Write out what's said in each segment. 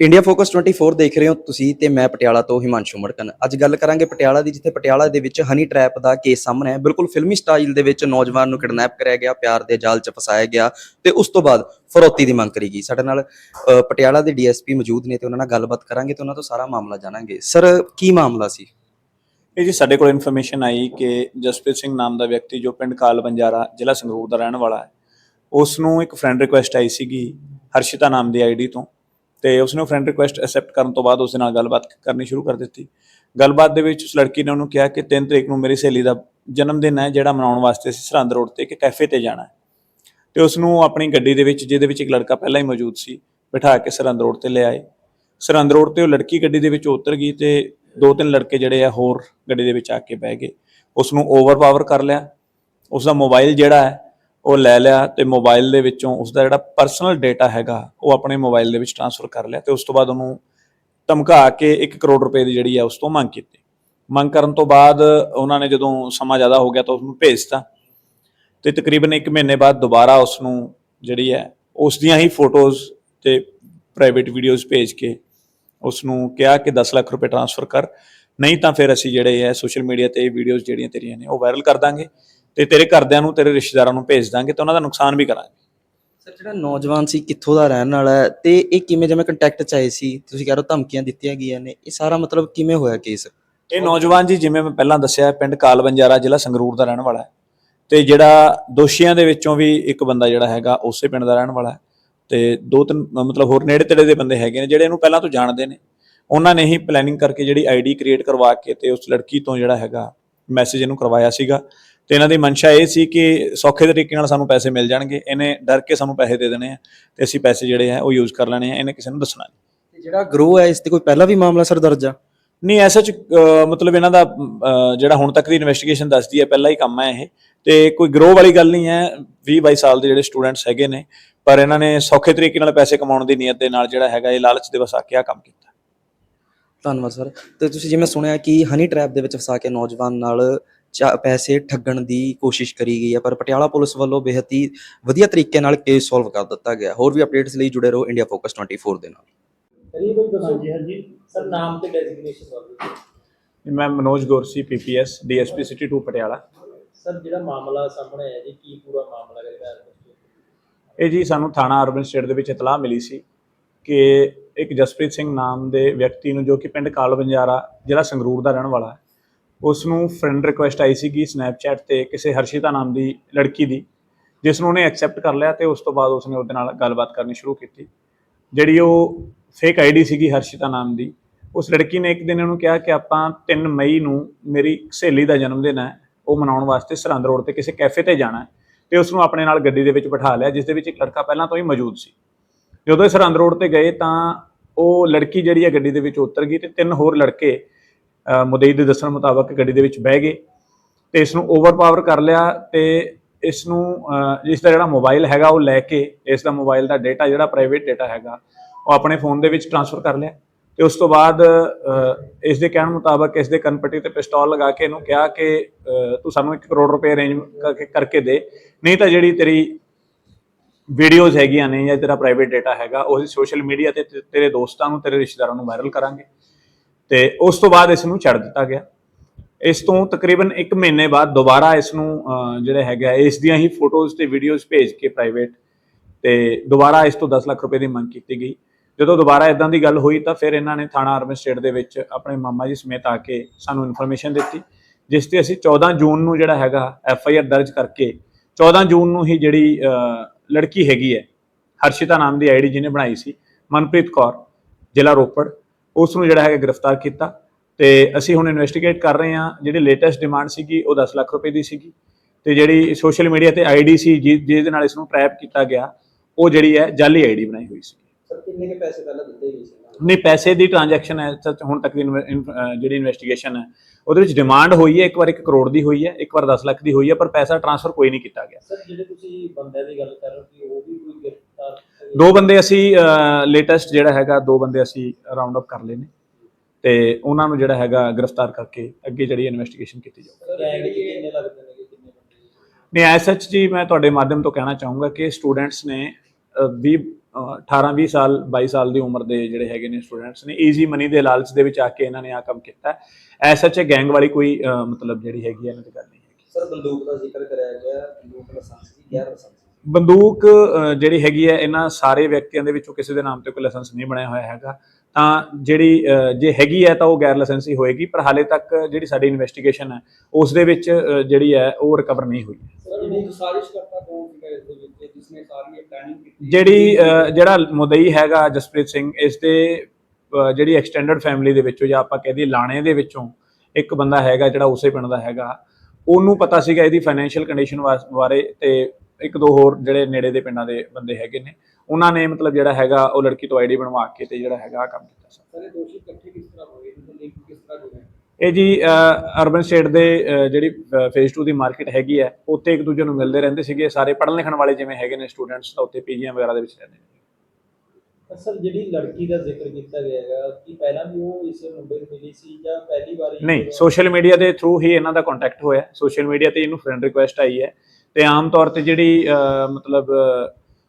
India focus 24 ਦੇਖ ਰਹੇ ਹੋ ਤੁਸੀਂ ਤੇ ਮੈਂ ਪਟਿਆਲਾ ਤੋਂ ਹਿਮਾਂਸ਼ੂ ਮੜਕਨ। ਅੱਜ ਗੱਲ ਕਰਾਂਗੇ ਪਟਿਆਲਾ ਦੀ, ਜਿੱਥੇ ਪਟਿਆਲਾ ਦੇ ਵਿੱਚ ਹਨੀ ਟ੍ਰੈਪ ਦਾ ਕੇਸ ਸਾਹਮਣੇ ਹੈ ਬਿਲਕੁਲ ਫਿਲਮੀ ਸਟਾਈਲ ਦੇ ਵਿੱਚ ਨੌਜਵਾਨ ਨੂੰ ਕਿਡਨੈਪ ਕਰਿਆ ਗਿਆ, ਪਿਆਰ ਦੇ ਜਾਲ 'ਚ ਫਸਾਇਆ ਗਿਆ ਤੇ ਉਸ ਤੋਂ ਬਾਅਦ ਫਰੋਤੀ ਦੀ ਮੰਗ ਕਰੀ ਗਈ। ਸਾਡੇ ਨਾਲ ਪਟਿਆਲਾ ਦੇ ਡੀਐਸਪੀ ਮੌਜੂਦ ਨੇ ਤੇ ਉਹਨਾਂ ਨਾਲ ਗੱਲਬਾਤ ਕਰਾਂਗੇ ਤੇ ਉਹਨਾਂ ਤੋਂ ਸਾਰਾ ਮਾਮਲਾ ਜਾਣਾਂਗੇ। ਸਰ ਕੀ ਮਾਮਲਾ ਸੀ? ਇਹ ਜੀ ਸਾਡੇ ਕੋਲ ਇਨਫੋਰਮੇਸ਼ਨ ਆਈ ਕਿ ਜਸਪ੍ਰੀਤ ਸਿੰਘ ਨਾਮ ਦਾ ਵਿਅਕਤੀ ਜੋ ਪਿੰਡ ਕਾਲ ਬੰਜਾਰਾ ਜ਼ਿਲ੍ਹਾ ਸੰਗਰੂਰ ਦਾ ਰਹਿਣ ਵਾਲਾ ਹੈ ਉਸ ਨੂੰ ਇੱਕ ਫਰੈਂਡ ਰਿਕੁਐਸਟ ਆਈ ਸੀਗੀ ਹਰਸ਼ਿਤਾ ਨਾਮ ਦੀ ਆਈਡੀ ਤੋਂ। ਤੇ ਉਸਨੇ ਫਰੈਂਡ ਰਿਕੁਐਸਟ ਐਕਸੈਪਟ ਕਰਨ ਤੋਂ ਬਾਅਦ ਉਸ ਦੇ ਨਾਲ ਗੱਲਬਾਤ ਕਰਨੀ ਸ਼ੁਰੂ ਕਰ ਦਿੱਤੀ। ਗੱਲਬਾਤ ਦੇ ਵਿੱਚ ਉਸ ਲੜਕੀ ਨੇ ਉਹਨੂੰ ਕਿਹਾ ਕਿ 3 ਤਰੀਕ ਨੂੰ ਮੇਰੀ ਸਹੇਲੀ ਦਾ ਜਨਮ ਦਿਨ ਹੈ, ਜਿਹੜਾ ਮਨਾਉਣ ਵਾਸਤੇ ਅਸੀਂ ਸਰਹੰਦ ਰੋਡ ਤੇ ਇੱਕ ਕੈਫੇ ਤੇ ਜਾਣਾ ਹੈ। ਤੇ ਉਸ ਨੂੰ ਆਪਣੀ ਗੱਡੀ ਦੇ ਵਿੱਚ, ਜਿਹਦੇ ਵਿੱਚ ਇੱਕ ਲੜਕਾ ਪਹਿਲਾਂ ਹੀ ਮੌਜੂਦ ਸੀ, ਬਿਠਾ ਕੇ ਸਰਹੰਦ ਰੋਡ ਤੇ ਲੈ ਆਏ। ਸਰਹੰਦ ਰੋਡ ਤੇ ਉਹ ਲੜਕੀ ਗੱਡੀ ਦੇ ਵਿੱਚ ਉਤਰ ਗਈ ਤੇ ਦੋ ਤਿੰਨ ਲੜਕੇ ਜਿਹੜੇ ਆ ਹੋਰ ਗੱਡੀ ਦੇ ਵਿੱਚ ਆ ਕੇ ਬਹਿ ਗਏ। ਉਸ ਨੂੰ ਓਵਰਪਾਵਰ ਕਰ ਲਿਆ। ਉਸ ਦਾ ਮੋਬਾਈਲ ਜਿਹੜਾ ਹੈ ਉਹ ਲੈ ਲਿਆ ਤੇ ਮੋਬਾਈਲ ਦੇ ਵਿੱਚੋਂ ਉਸ ਦਾ ਜਿਹੜਾ ਪਰਸਨਲ ਡਾਟਾ ਹੈਗਾ, ਉਹ ਆਪਣੇ ਮੋਬਾਈਲ ਦੇ ਵਿੱਚ ਟ੍ਰਾਂਸਫਰ ਕਰ ਲਿਆ ਤੇ ਉਸ ਤੋਂ ਬਾਅਦ ਉਹਨੂੰ ਧਮਕਾ ਕੇ 1 ਕਰੋੜ ਰੁਪਏ ਦੀ ਜਿਹੜੀ ਹੈ ਉਸ ਤੋਂ ਮੰਗ ਕੀਤੀ। ਮੰਗ ਕਰਨ ਤੋਂ ਬਾਅਦ ਉਹਨਾਂ ਨੇ ਜਦੋਂ ਸਮਾਂ ਜ਼ਿਆਦਾ ਹੋ ਗਿਆ ਤਾਂ ਉਸ ਨੂੰ ਭੇਜਤਾ ਤੇ ਤਕਰੀਬਨ 1 ਮਹੀਨੇ ਬਾਅਦ ਦੁਬਾਰਾ ਉਸ ਨੂੰ ਜਿਹੜੀ ਹੈ ਉਸ ਦੀਆਂ ਹੀ ਫੋਟੋਜ਼ ਤੇ ਪ੍ਰਾਈਵੇਟ ਵੀਡੀਓਜ਼ ਭੇਜ ਕੇ ਉਸ ਨੂੰ ਕਿਹਾ ਕਿ 10 ਲੱਖ ਰੁਪਏ ਟ੍ਰਾਂਸਫਰ ਕਰ। ਨਹੀਂ ਤਾਂ ਫਿਰ ਅਸੀਂ ਜਿਹੜੇ ਹੈ ਸੋਸ਼ਲ ਮੀਡੀਆ ਤੇ ਇਹ ਵੀਡੀਓਜ਼ ਜਿਹੜੀਆਂ ਤੇਰੀਆਂ ਨੇ ਉਹ ਵਾਇਰਲ ਕਰ ਦਾਂਗੇ। ਤੇ ਤੇਰੇ ਘਰਦਿਆਂ ਨੂੰ ਤੇਰੇ ਰਿਸ਼ਤੇਦਾਰਾਂ ਨੂੰ ਭੇਜ ਦਾਂਗੇ ਤੇ ਉਹਨਾਂ ਦਾ ਨੁਕਸਾਨ ਵੀ ਕਰਾਂਗੇ। ਸਰ ਜਿਹੜਾ ਨੌਜਵਾਨ ਸੀ ਕਿੱਥੋਂ ਦਾ ਰਹਿਣ ਵਾਲਾ ਹੈ? ਤੇ ਇਹ ਕਿਵੇਂ ਜਿਵੇਂ ਕੰਟੈਕਟ 'ਚ ਆਏ ਸੀ ਤੁਸੀਂ ਕਹਿ ਰਹੇ ਹੋ ਧਮਕੀਆਂ ਦਿੱਤੀਆਂ ਗਈਆਂ ਨੇ ਇਹ ਸਾਰਾ ਮਤਲਬ ਕਿਵੇਂ ਹੋਇਆ ਕੇਸ ਇਹ ਨੌਜਵਾਨ ਜੀ ਜਿਵੇਂ ਮੈਂ ਪਹਿਲਾਂ ਦੱਸਿਆ ਪਿੰਡ ਕਾਲ ਬੰਜਾਰਾ ਜ਼ਿਲ੍ਹਾ ਸੰਗਰੂਰ ਦਾ ਰਹਿਣ ਵਾਲਾ ਹੈ। ਤੇ ਜਿਹੜਾ ਦੋਸ਼ੀਆਂ ਦੇ ਵਿੱਚੋਂ ਵੀ ਇੱਕ ਬੰਦਾ ਜਿਹੜਾ ਹੈਗਾ ਉਸੇ ਪਿੰਡ ਦਾ ਰਹਿਣ ਵਾਲਾ ਹੈ। ਤੇ ਦੋ ਤਿੰਨ ਮਤਲਬ ਹੋਰ ਨੇੜੇ ਤੇੜੇ ਦੇ ਬੰਦੇ ਹੈਗੇ ਨੇ ਜਿਹੜੇ ਇਹਨੂੰ ਪਹਿਲਾਂ ਤੋਂ ਜਾਣਦੇ ਨੇ। ਉਹਨਾਂ ਨੇ ਹੀ ਪਲੈਨਿੰਗ ਕਰਕੇ ਜਿਹੜੀ ਆਈਡੀ ਕ੍ਰੀਏਟ ਕਰਵਾ ਕੇ ਤੇ ਉਸ ਲੜਕੀ ਤੋਂ ਜਿਹੜਾ ਹੈਗਾ ਮੈਸੇਜ ਇਹਨੂੰ ਕਰਵਾਇਆ ਸੀਗਾ। ਤੇ ਇਹਨਾਂ ਦੀ ਮਨਸ਼ਾ ਇਹ ਸੀ ਕਿ ਸੌਖੇ ਤਰੀਕੇ ਨਾਲ ਸਾਨੂੰ ਪੈਸੇ ਮਿਲ ਜਾਣਗੇ ਇਹਨੇ ਡਰ ਕੇ ਸਾਨੂੰ ਪੈਸੇ ਦੇ ਦੇਣੇ ਆ ਤੇ ਅਸੀਂ ਪੈਸੇ ਜਿਹੜੇ ਆ ਉਹ ਯੂਜ਼ ਕਰ ਲੈਣੇ ਆ ਇਹਨੇ ਕਿਸੇ ਨੂੰ ਦੱਸਣਾ ਨਹੀਂ। ਤੇ ਜਿਹੜਾ ਗਰੋ ਹੈ ਇਸ ਤੇ ਕੋਈ ਪਹਿਲਾਂ ਵੀ ਮਾਮਲਾ ਸਰ ਦਰਜ ਆ? ਨਹੀਂ ਐਸਾ ਚ ਮਤਲਬ ਇਹਨਾਂ ਦਾ ਜਿਹੜਾ ਹੁਣ ਤੱਕ ਦੀ ਇਨਵੈਸਟੀਗੇਸ਼ਨ ਦੱਸਦੀ ਹੈ ਪਹਿਲਾ ਹੀ ਕੰਮ ਹੈ ਇਹ। ਤੇ ਕੋਈ ਗਰੋ ਵਾਲੀ ਗੱਲ ਨਹੀਂ ਹੈ 20 22 ਸਾਲ ਦੇ ਜਿਹੜੇ ਸਟੂਡੈਂਟਸ ਹੈਗੇ ਨੇ ਪਰ ਇਹਨਾਂ ਨੇ ਸੌਖੇ ਤਰੀਕੇ ਨਾਲ ਪੈਸੇ ਕਮਾਉਣ ਦੀ ਨੀਅਤ ਦੇ ਨਾਲ ਜਿਹੜਾ ਹੈਗਾ ਇਹ ਲਾਲਚ ਦੇ ਵਸਾ ਕੇ ਆ ਕੰਮ ਕੀਤਾ। ਧੰਨਵਾਦ ਸਰ। ਤੇ ਤੁਸੀਂ ਜਿਵੇਂ ਸੁਣਿਆ ਕਿ ਹਨੀ ਟ੍ਰੈਪ ਦੇ ਵਿੱਚ ਫਸਾ ਕੇ ਨੌਜਵਾਨ ਨਾਲ ਪੈਸੇ ਠੱਗਣ ਦੀ ਕੋਸ਼ਿਸ਼ ਕਰੀ ਗਈ ਹੈ ਪਰ ਪਟਿਆਲਾ ਪੁਲਿਸ ਵੱਲੋਂ ਬੇਹੱਦ ਹੀ ਵਧੀਆ ਤਰੀਕੇ ਨਾਲ ਕੇਸ ਸੋਲਵ ਕਰ ਦਿੱਤਾ ਗਿਆ। ਹੋਰ ਵੀ ਅਪਡੇਟਸ ਲਈ ਜੁੜੇ ਰਹੋ ਇੰਡੀਆ ਫੋਕਸ 24 ਦੇ ਨਾਲ। ਕਰੀਬ ਦੱਸੋ ਜੀ ਹਾਂਜੀ। ਸਰ ਨਾਮ ਤੇ ਡੈਜ਼ਿਗਨੇਸ਼ਨ ਵਾਲੀ ਮੈਂ Manoj Gorsi PPS DSP city 2 Patiala. Sir ਜਿਹੜਾ ਮਾਮਲਾ ਸਾਹਮਣੇ ਆਇਆ ਜੀ ਕੀ ਪੂਰਾ ਮਾਮਲਾ ਹੈ ਇਹ ਜੀ ਸਾਨੂੰ ਥਾਣਾ ਅਰਬਨ ਸਟੇਟ ਦੇ ਵਿੱਚ ਇਤਲਾਹ ਮਿਲੀ ਸੀ ਕਿ ਇੱਕ ਜਸਪ੍ਰੀਤ ਸਿੰਘ ਨਾਮ ਦੇ ਵਿਅਕਤੀ ਨੂੰ ਜੋ ਕਿ ਪਿੰਡ ਕਾਲ ਬੰਜਾਰਾ ਜ਼ਿਲ੍ਹਾ ਸੰਗਰੂਰ ਦਾ ਰਹਿਣ ਵਾਲਾ ਹੈ ਉਸ ਨੂੰ ਫਰੈਂਡ ਰਿਕੁਐਸਟ ਆਈ ਸੀਗੀ ਸਨੈਪਚੈਟ ਤੇ ਕਿਸੇ ਹਰਸ਼ਿਤਾ ਨਾਮ ਦੀ ਲੜਕੀ ਦੀ ਜਿਸ ਨੂੰ ਉਹਨੇ ਐਕਸੈਪਟ ਕਰ ਲਿਆ ਤੇ ਉਸ ਤੋਂ ਬਾਅਦ ਉਸਨੇ ਉਹਦੇ ਨਾਲ ਗੱਲਬਾਤ ਕਰਨੀ ਸ਼ੁਰੂ ਕੀਤੀ। ਜਿਹੜੀ ਉਹ ਫੇਕ ਆਈਡੀ ਸੀਗੀ ਹਰਸ਼ਿਤਾ ਨਾਮ ਦੀ, ਉਸ ਲੜਕੀ ਨੇ ਇੱਕ ਦਿਨ ਉਹਨੂੰ ਕਿਹਾ ਕਿ ਆਪਾਂ 3 ਮਈ ਨੂੰ ਮੇਰੀ ਸਹੇਲੀ ਦਾ ਜਨਮ ਦਿਨ ਹੈ, ਉਹ ਮਨਾਉਣ ਵਾਸਤੇ ਸਰਹੰਦ ਰੋਡ ਤੇ ਕਿਸੇ ਕੈਫੇ ਤੇ ਜਾਣਾ ਹੈ ਤੇ ਉਸ ਨੂੰ ਆਪਣੇ ਨਾਲ ਗੱਡੀ ਦੇ ਵਿੱਚ ਬਿਠਾ ਲਿਆ, ਜਿਸ ਦੇ ਵਿੱਚ ਇੱਕ ਲੜਕਾ ਪਹਿਲਾਂ ਤੋਂ ਹੀ ਮੌਜੂਦ ਸੀ। ਜਦੋਂ ਇਹ ਸਰਹੰਦ ਰੋਡ ਤੇ ਗਏ ਤਾਂ ਉਹ ਲੜਕੀ ਜਿਹੜੀ ਹੈ ਗੱਡੀ ਦੇ ਵਿੱਚ ਉਤਰ ਗਈ ਤੇ ਤਿੰਨ ਹੋਰ ਲੜਕੇ ਮੁਦਈ ਦੇ ਦੱਸਣ ਮੁਤਾਬਕ ਗੱਡੀ ਦੇ ਵਿੱਚ ਬਹਿ ਗਏ ਤੇ ਇਸ ਨੂੰ ਓਵਰਪਾਵਰ ਕਰ ਲਿਆ ਤੇ ਇਸ ਨੂੰ ਇਸ ਦਾ ਜਿਹੜਾ ਮੋਬਾਈਲ ਹੈਗਾ ਉਹ ਲੈ ਕੇ ਇਸ ਦਾ ਮੋਬਾਈਲ ਦਾ ਡਾਟਾ ਜਿਹੜਾ ਪ੍ਰਾਈਵੇਟ ਡਾਟਾ ਹੈਗਾ, ਉਹ ਆਪਣੇ ਫੋਨ ਦੇ ਵਿੱਚ ਟ੍ਰਾਂਸਫਰ ਕਰ ਲਿਆ ਤੇ ਉਸ ਤੋਂ ਬਾਅਦ ਇਸ ਦੇ ਕਹਿਣ ਮੁਤਾਬਕ ਇਸ ਦੇ ਕਨਪਟੀ ਤੇ ਪਿਸਤੌਲ ਲਗਾ ਕੇ ਇਹਨੂੰ ਕਿਹਾ ਕਿ ਤੂੰ ਸਾਨੂੰ 1 ਕਰੋੜ ਰੁਪਏ ਅਰੇਂਜ ਕਰਕੇ ਦੇ, ਨਹੀਂ ਤਾਂ ਜਿਹੜੀ ਤੇਰੀ ਵੀਡੀਓਜ਼ ਹੈਗੀਆਂ ਨੇ ਜਾਂ ਤੇਰਾ ਪ੍ਰਾਈਵੇਟ ਡਾਟਾ ਹੈਗਾ ਉਹ ਸੋਸ਼ਲ ਮੀਡੀਆ ਤੇ- ਤੇਰੇ ਦੋਸਤਾਂ ਨੂੰ, ਤੇਰੇ ਰਿਸ਼ਤੇਦਾਰਾਂ ਨੂੰ ਵਾਇਰਲ ਕਰਾਂਗੇ। ਤੇ ਉਸ ਤੋਂ ਬਾਅਦ ਇਸ ਨੂੰ ਛੱਡ ਦਿੱਤਾ ਗਿਆ। ਇਸ ਤੋਂ ਤਕਰੀਬਨ 1 ਮਹੀਨੇ ਬਾਅਦ ਦੁਬਾਰਾ ਇਸ ਨੂੰ ਜਿਹੜਾ ਹੈਗਾ ਇਸ ਦੀਆਂ ਹੀ ਫੋਟੋਜ਼ ਤੇ ਵੀਡੀਓਜ਼ ਭੇਜ ਕੇ ਪ੍ਰਾਈਵੇਟ ਤੇ ਦੁਬਾਰਾ ਇਸ ਤੋਂ 10 ਲੱਖ ਰੁਪਏ ਦੀ ਮੰਗ ਕੀਤੀ ਗਈ। ਜਦੋਂ ਦੁਬਾਰਾ ਇਦਾਂ ਦੀ ਗੱਲ ਹੋਈ ਤਾਂ ਫਿਰ ਇਹਨਾਂ ਨੇ ਥਾਣਾ ਅਰਬਨ ਸਟੇਟ ਦੇ ਵਿੱਚ ਆਪਣੇ ਮਾਮਾ ਜੀ ਸਮੇਤ ਆ ਕੇ ਸਾਨੂੰ ਇਨਫੋਰਮੇਸ਼ਨ ਦਿੱਤੀ, ਜਿਸ ਤੇ ਅਸੀਂ 14 ਜੂਨ ਨੂੰ ਜਿਹੜਾ ਹੈਗਾ ਐਫ ਆਈ ਆਰ ਦਰਜ ਕਰਕੇ 14 ਜੂਨ ਨੂੰ ਹੀ ਜਿਹੜੀ ਲੜਕੀ ਹੈਗੀ ਹੈ, ਹਰਸ਼ਿਤਾ ਨਾਮ ਦੀ ਆਈਡੀ ਜਿਹਨੇ ਬਣਾਈ ਸੀ, ਮਨਪ੍ਰੀਤ ਕੌਰ, ਜ਼ਿਲ੍ਹਾ ਰੋਪੜ। ਉਸ ਨੂੰ ਜਿਹੜਾ ਹੈਗਾ ਗ੍ਰਿਫਤਾਰ ਕੀਤਾ ਤੇ ਅਸੀਂ ਹੁਣ ਇਨਵੈਸਟੀਗੇਟ ਕਰ ਰਹੇ ਹਾਂ ਜਿਹੜੀ ਲੇਟੈਸਟ ਡਿਮਾਂਡ ਸੀਗੀ ਉਹ 10 ਲੱਖ ਰੁਪਏ ਦੀ ਸੀਗੀ ਤੇ ਜਿਹੜੀ ਸੋਸ਼ਲ ਮੀਡੀਆ ਤੇ ਆਈਡੀ ਸੀ ਜਿਹਦੇ ਨਾਲ ਇਸ ਨੂੰ ਟ੍ਰੈਪ ਕੀਤਾ ਗਿਆ ਉਹ ਜਿਹੜੀ ਹੈ ਜਾਲੀ ਆਈਡੀ ਬਣਾਈ ਹੋਈ ਸੀ ਸਰ ਕਿੰਨੇ ਕੇ ਪੈਸੇ ਪਹਿਲਾਂ ਦਿੱਤੇ ਗਏ ਸੀ? ਨਹੀਂ ਪੈਸੇ ਦੀ ਟ੍ਰਾਂਜੈਕਸ਼ਨ ਹੈ ਹੁਣ ਤੱਕ ਦੀ ਜਿਹੜੀ ਇਨਵੈਸਟੀਗੇਸ਼ਨ ਹੈ ਉਹਦੇ ਵਿੱਚ ਡਿਮਾਂਡ ਹੋਈ ਹੈ ਇੱਕ ਵਾਰ 1 ਕਰੋੜ ਦੀ ਹੋਈ ਹੈ ਇੱਕ ਵਾਰ 10 ਲੱਖ ਦੀ ਹੋਈ ਹੈ ਪਰ ਪੈਸਾ ਟ੍ਰਾਂਸਫਰ ਕੋਈ ਨਹੀਂ ਕੀਤਾ ਗਿਆ। ਸਰ ਜਿਹੜੇ ਤੁਸੀਂ ਬੰਦਿਆਂ ਦੀ ਗੱਲ ਕਰ ਰਹੇ ਹੋ ਕਿ ਉਹ ਵੀ ਕੋਈ ਗ੍ਰਿਫਤਾਰ ਦੋ ਬੰਦੇ ਅਸੀਂ ਲੇਟੈਸਟ ਜਿਹੜਾ ਹੈਗਾ ਦੋ ਬੰਦੇ ਅਸੀਂ ਰਾਉਂਡ ਅਪ ਕਰ ਲਏ ਨੇ। ਤੇ ਉਹਨਾਂ ਨੂੰ ਜਿਹੜਾ ਹੈਗਾ ਗ੍ਰਿਫਤਾਰ ਕਰਕੇ ਅੱਗੇ ਜਿਹੜੀ ਇਨਵੈਸਟੀਗੇਸ਼ਨ ਕੀਤੀ ਜਾਊਗੀ ਚ ਕਿੰਨੇ ਲੱਗਦੇ ਨੇ ਕਿੰਨੇ ਬੰਦੇ? ਨਹੀਂ ਐਸ ਸੱਚ ਜੀ ਮੈਂ ਤੁਹਾਡੇ ਮਾਧਿਅਮ ਤੋਂ ਕਹਿਣਾ ਚਾਹੂੰਗਾ ਕਿ ਸਟੂਡੈਂਟਸ ਨੇ ਅਹ, 20 18 20 ਸਾਲ 22 ਸਾਲ ਦੀ ਉਮਰ ਦੇ ਜਿਹੜੇ ਹੈਗੇ ਨੇ ਸਟੂਡੈਂਟਸ ਨੇ ਈਜ਼ੀ ਮਨੀ ਦੇ ਲਾਲਚ ਦੇ ਵਿੱਚ ਆ ਕੇ ਇਹਨਾਂ ਨੇ ਆ ਕੰਮ ਕੀਤਾ। ਐ ਸੱਚ ਗੈਂਗ ਵਾਲੀ ਕੋਈ ਮਤਲਬ ਜਿਹੜੀ ਹੈਗੀ ਇਹਨਾਂ ਦੀ ਗੱਲ ਨਹੀਂ ਹੈਗੀ। ਸਰ ਬੰਦੂਕ ਦਾ ਜ਼ਿਕਰ ਕਰਿਆ ਗਿਆ ਬੰਦੂਕ ਲਾਇਸੈਂਸ ਦੀ ਗੈਰ ਲਾਇਸੈਂਸ। ਬੰਦੂਕ ਜਿਹੜੀ ਹੈਗੀ ਹੈ ਇਹਨਾਂ ਸਾਰੇ ਵਿਅਕਤੀਆਂ ਦੇ ਵਿੱਚੋਂ ਕਿਸੇ ਦੇ ਨਾਮ ਤੇ ਕੋਈ ਲਾਇਸੈਂਸ ਨਹੀਂ ਬਣਿਆ ਹੋਇਆ ਹੈਗਾ। ਤਾਂ ਜਿਹੜੀ ਜੇ ਹੈਗੀ ਹੈ ਤਾਂ ਉਹ ਗੈਰ ਲਾਇਸੈਂਸੀ ਹੋਏਗੀ ਪਰ ਹਾਲੇ ਤੱਕ ਜਿਹੜੀ ਸਾਡੀ ਇਨਵੈਸਟੀਗੇਸ਼ਨ ਹੈ ਉਸ ਦੇ ਵਿੱਚ ਜਿਹੜੀ ਹੈ ਉਹ ਰਿਕਵਰ ਨਹੀਂ ਹੋਈ। ਜਿਹੜੀ ਜਿਹੜੀ ਮੁਦਈ ਹੈਗਾ ਜਸਪ੍ਰੀਤ ਸਿੰਘ ਇਸ ਦੇ ਜਿਹੜੀ ਐਕਸਟੈਂਡਡ ਫੈਮਿਲੀ ਦੇ ਵਿੱਚੋਂ ਜਾਂ ਆਪਾਂ ਕਹਦੇ ਲਾਣੇ ਦੇ ਵਿੱਚੋਂ ਇੱਕ ਬੰਦਾ ਹੈਗਾ ਜਿਹੜਾ ਉਸੇ ਪਿੰਡ ਦਾ ਹੈਗਾ। ਉਹਨੂੰ ਪਤਾ ਸੀਗਾ ਇਹਦੀ ਫਾਈਨੈਂਸ਼ੀਅਲ ਕੰਡੀਸ਼ਨ ਬਾਰੇ ਤੇ ਇੱਕ ਦੋ ਹੋਰ ਜਿਹੜੇ ਨੇੜੇ ਦੇ ਪਿੰਡਾਂ ਦੇ ਬੰਦੇ ਹੈਗੇ ਨੇ ਉਹਨਾਂ ਨੇ ਮਤਲਬ ਜਿਹੜਾ ਹੈਗਾ ਉਹ ਲੜਕੀ ਤੋਂ ਆਈਡੀ ਬਣਵਾ ਕੇ ਤੇ ਜਿਹੜਾ ਹੈਗਾ ਕੰਮ ਕੀਤਾ ਸੀ ਸਾਰੇ ਦੋਸ਼ੀ ਇਕੱਠੇ ਕਿਸ ਤਰ੍ਹਾਂ ਹੋਏ ਲਿੰਕ ਕਿਸ ਤਰ੍ਹਾਂ ਜੁੜਿਆ ਇਹ ਜੀ ਅਰਬਨ ਸਟੇਟ ਦੇ ਜਿਹੜੀ ਫੇਜ਼ 2 ਦੀ ਮਾਰਕੀਟ ਹੈਗੀ ਹੈ ਉੱਥੇ ਇੱਕ ਦੂਜੇ ਨੂੰ ਮਿਲਦੇ ਰਹਿੰਦੇ ਸੀਗੇ। ਸਾਰੇ ਪੜ੍ਹਨ ਲਿਖਣ ਵਾਲੇ ਜਿਵੇਂ ਹੈਗੇ ਨੇ ਸਟੂਡੈਂਟਸ ਤਾਂ ਉੱਥੇ ਪੀਜੀਆਂ ਵਗੈਰਾ ਦੇ ਵਿੱਚ ਰਹਿੰਦੇ ਨੇ। ਸਰ ਜਿਹੜੀ ਲੜਕੀ ਦਾ ਜ਼ਿਕਰ ਕੀਤਾ ਗਿਆ ਹੈਗਾ ਕਿ ਪਹਿਲਾਂ ਵੀ ਉਹ ਇਸ ਮੁੰਡੇ ਨੂੰ ਮਿਲੀ ਸੀ ਜਾਂ ਪਹਿਲੀ ਵਾਰ ਨਹੀਂ ਸੋਸ਼ਲ ਮੀਡੀਆ ਦੇ ਥਰੂ ਹੀ ਇਹਨਾਂ ਦਾ ਕੰਟੈਕਟ ਹੋਇਆ। ਸੋਸ਼ਲ ਮੀਡੀਆ ਤੇ ਇਹਨੂੰ ਫਰੈਂਡ ਰਿਕੁਐਸਟ ਆਈ ਹੈ ਤੇ ਆਮ ਤੌਰ ਤੇ ਜਿਹੜੀ ਮਤਲਬ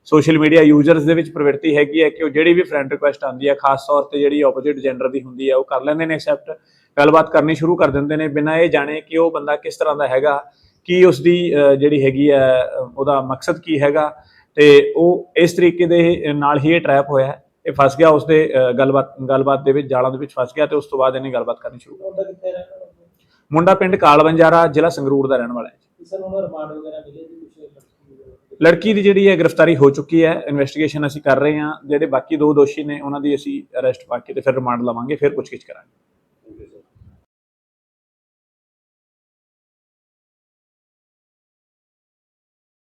ਸੋਸ਼ਲ ਮੀਡੀਆ ਯੂਜ਼ਰਸ ਦੇ ਵਿੱਚ ਪ੍ਰਵਿਰਤੀ ਹੈਗੀ ਹੈ ਕਿ ਉਹ ਜਿਹੜੀ ਵੀ ਫਰੈਂਡ ਰਿਕੁਐਸਟ ਆਉਂਦੀ ਹੈ, ਖਾਸ ਤੌਰ ਤੇ ਜਿਹੜੀ ਆਪੋਜ਼ਿਟ ਜੈਂਡਰ ਦੀ ਹੁੰਦੀ ਹੈ, ਉਹ ਕਰ ਲੈਂਦੇ ਨੇ ਐਕਸੈਪਟ ਗੱਲਬਾਤ ਕਰਨੀ ਸ਼ੁਰੂ ਕਰ ਦਿੰਦੇ ਨੇ, ਬਿਨਾਂ ਇਹ ਜਾਣੇ ਕਿ ਉਹ ਬੰਦਾ ਕਿਸ ਤਰ੍ਹਾਂ ਦਾ ਹੈਗਾ, ਕੀ ਉਸ ਦੀ ਜਿਹੜੀ ਹੈਗੀ ਹੈ ਉਹਦਾ ਮਕਸਦ ਕੀ ਹੈਗਾ, ਤੇ ਉਹ ਇਸ ਤਰੀਕੇ ਦੇ ਨਾਲ ਹੀ ਇਹ ਟਰੈਪ ਹੋਇਆ ਇਹ ਫਸ ਗਿਆ ਉਸ ਦੇ ਗੱਲਬਾਤ ਗੱਲਬਾਤ ਦੇ ਵਿੱਚ, ਜਾਲਾਂ ਦੇ ਵਿੱਚ ਫਸ ਗਿਆ ਤੇ ਉਸ ਤੋਂ ਬਾਅਦ ਇਹਨੇ ਗੱਲਬਾਤ ਕਰਨੀ ਸ਼ੁਰੂ ਕਰ ਮੁੰਡਾ ਕਿੱਥੇ ਰਹਿੰਦਾ ਵਾ? ਮੁੰਡਾ ਪਿੰਡ ਕਾਲਵੰਜਾਰਾ, ਜ਼ਿਲ੍ਹਾ ਸੰਗਰੂਰ ਦਾ ਰਹਿਣ ਵਾਲਾ ਹੈ ਸਰ ਉਹਨਾਂ ਰਿਮਾਂਡ ਵਗੈਰਾ ਮਿਲੇ ਜੀ ਕੁਝ ਲੜਕੀ ਵਗੈਰਾ? ਲੜਕੀ ਦੀ ਜਿਹੜੀ ਹੈ ਗ੍ਰਿਫਤਾਰੀ ਹੋ ਚੁੱਕੀ ਹੈ ਇਨਵੈਸਟੀਗੇਸ਼ਨ ਅਸੀਂ ਕਰ ਰਹੇ ਹਾਂ, ਜਿਹੜੇ ਬਾਕੀ ਦੋ ਦੋਸ਼ੀ ਨੇ ਉਹਨਾਂ ਦੀ ਅਸੀਂ ਅਰੈਸਟ ਪਾ ਕੇ ਤੇ ਫਿਰ ਰਿਮਾਂਡ ਲਵਾਂਗੇ, ਫਿਰ ਪੁੱਛਗਿੱਛ ਕਰਾਂਗੇ